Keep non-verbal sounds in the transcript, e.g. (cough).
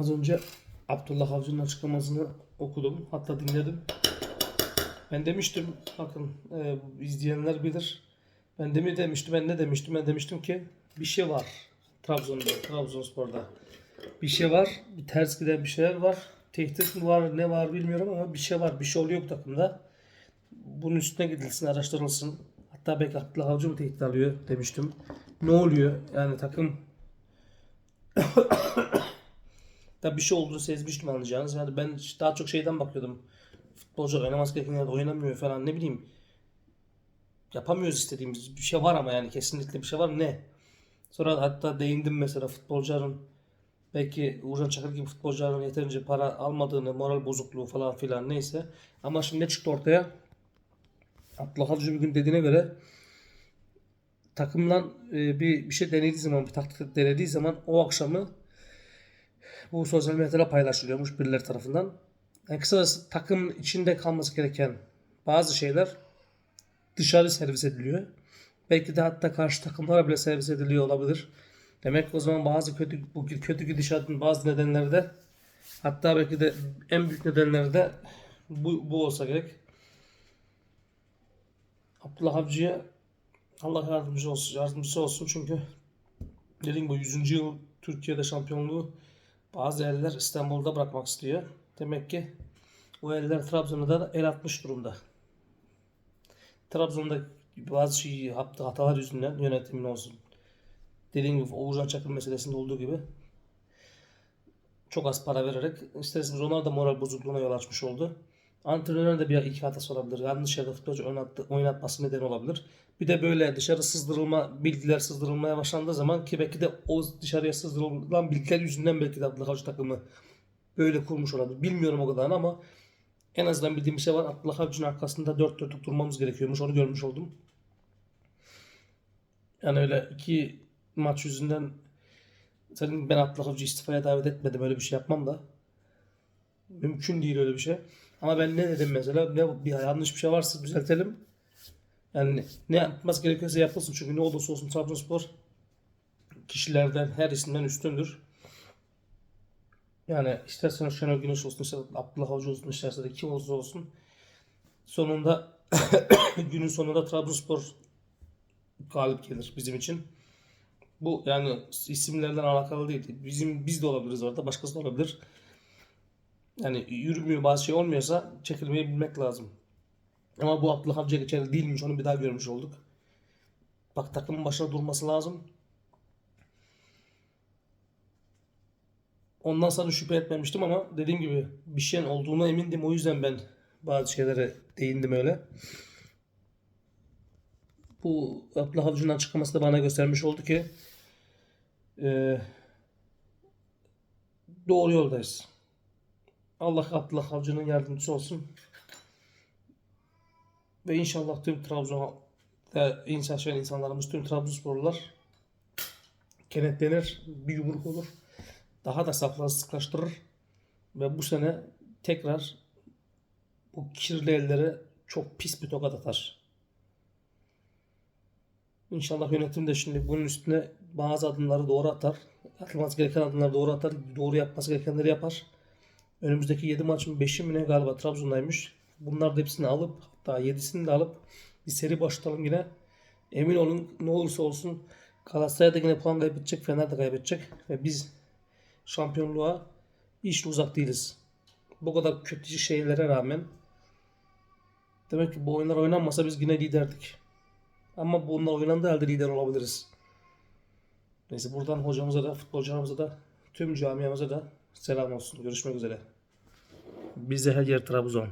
Az önce Abdullah Avcı'nın açıklamasını okudum. Hatta dinledim. Ben demiştim, bakın e, izleyenler bilir. Ben de mi demiştim, ben ne demiştim? Ben demiştim ki bir şey var Trabzon'da, Trabzonspor'da. Bir şey var, bir ters giden bir şeyler var. Tehdit mi var, ne var bilmiyorum ama bir şey var, bir şey oluyor bu takımda. Bunun üstüne gidilsin, araştırılsın. Hatta belki Abdullah Avcı mı tehdit alıyor demiştim. Ne oluyor? Yani takım da bir şey olduğunu sezmiştim anlayacağınız. Yani ben daha çok şeyden bakıyordum. Futbolcu oynamaz gereken yerde oynamıyor falan ne bileyim. Yapamıyoruz istediğimiz bir şey var ama yani kesinlikle bir şey var ne? Sonra hatta değindim mesela futbolcuların belki Uğurcan Çakır gibi futbolcuların yeterince para almadığını, moral bozukluğu falan filan neyse. Ama şimdi ne çıktı ortaya? Abdullah Avcı bir gün dediğine göre takımdan e, bir bir şey denediği zaman, bir taktik denediği zaman o akşamı bu sosyal medyada paylaşılıyormuş birileri tarafından. Yani kısacası takım içinde kalması gereken bazı şeyler dışarı servis ediliyor. Belki de hatta karşı takımlara bile servis ediliyor olabilir. Demek ki o zaman bazı kötü bu kötü gidişatın bazı nedenleri de hatta belki de en büyük nedenleri de bu, bu olsa gerek. Abdullah Avcı'ya Allah yardımcı olsun, yardımcısı olsun çünkü dediğim gibi 100. yıl Türkiye'de şampiyonluğu bazı eller İstanbul'da bırakmak istiyor. Demek ki o eller Trabzon'a da el atmış durumda. Trabzon'da bazı şey yaptığı hatalar yüzünden yönetimin olsun. Dediğim gibi Oğuzhan Çakır meselesinde olduğu gibi çok az para vererek isterseniz onlar da moral bozukluğuna yol açmış oldu. Antrenör de bir iki hatası olabilir. Yanlış yerde futbolcu oynattı, oynatması neden olabilir. Bir de böyle dışarı sızdırılma, bilgiler sızdırılmaya başlandığı zaman ki belki de o dışarıya sızdırılan bilgiler yüzünden belki de Abdullah Avcı takımı böyle kurmuş olabilir. Bilmiyorum o kadar ama en azından bildiğim bir şey var. Abdullah Avcı'nın arkasında dört dörtlük durmamız gerekiyormuş. Onu görmüş oldum. Yani öyle iki maç yüzünden senin ben Abdullah Avcı'yı istifaya davet etmedim. Öyle bir şey yapmam da. Mümkün değil öyle bir şey. Ama ben ne dedim mesela? Ne bir yanlış bir şey varsa düzeltelim. Yani ne yapması gerekiyorsa yapılsın. Çünkü ne olursa olsun Trabzonspor kişilerden her isimden üstündür. Yani istersen Şenol Güneş olsun, istersen Abdullah Avcı olsun, istersen de kim olursa olsun. Sonunda (coughs) günün sonunda Trabzonspor galip gelir bizim için. Bu yani isimlerden alakalı değil. Bizim biz de olabiliriz orada, başkası da olabilir. Yani yürümüyor bazı şey olmuyorsa çekilmeyi bilmek lazım. Ama bu Abdullah Avcı'ya geçerli değilmiş. Onu bir daha görmüş olduk. Bak takımın başına durması lazım. Ondan sonra şüphe etmemiştim ama dediğim gibi bir şeyin olduğuna emindim. O yüzden ben bazı şeylere değindim öyle. Bu Abdullah Avcı'nın açıklaması da bana göstermiş oldu ki eee, doğru yoldayız. Allah Abdullah Avcı'nın yardımcısı olsun. Ve inşallah tüm Trabzon ve insan şayan insanlarımız, tüm Trabzonsporlular kenetlenir, bir yumruk olur. Daha da safları sıklaştırır. Ve bu sene tekrar bu kirli ellere çok pis bir tokat atar. İnşallah yönetim de şimdi bunun üstüne bazı adımları doğru atar. Atılması gereken adımları doğru atar. Doğru yapması gerekenleri yapar. Önümüzdeki 7 maçın 5'i mi ne galiba Trabzon'daymış. Bunlar da hepsini alıp hatta 7'sini de alıp bir seri başlatalım yine. Emin olun ne olursa olsun Galatasaray da yine puan kaybedecek, Fener de kaybedecek ve biz şampiyonluğa hiç uzak değiliz. Bu kadar kötü şeylere rağmen demek ki bu oyunlar oynanmasa biz yine liderdik. Ama bunlar oynandığı halde lider olabiliriz. Neyse buradan hocamıza da, futbolcularımıza da, tüm camiamıza da selam olsun. Görüşmek üzere. Bize her yer Trabzon.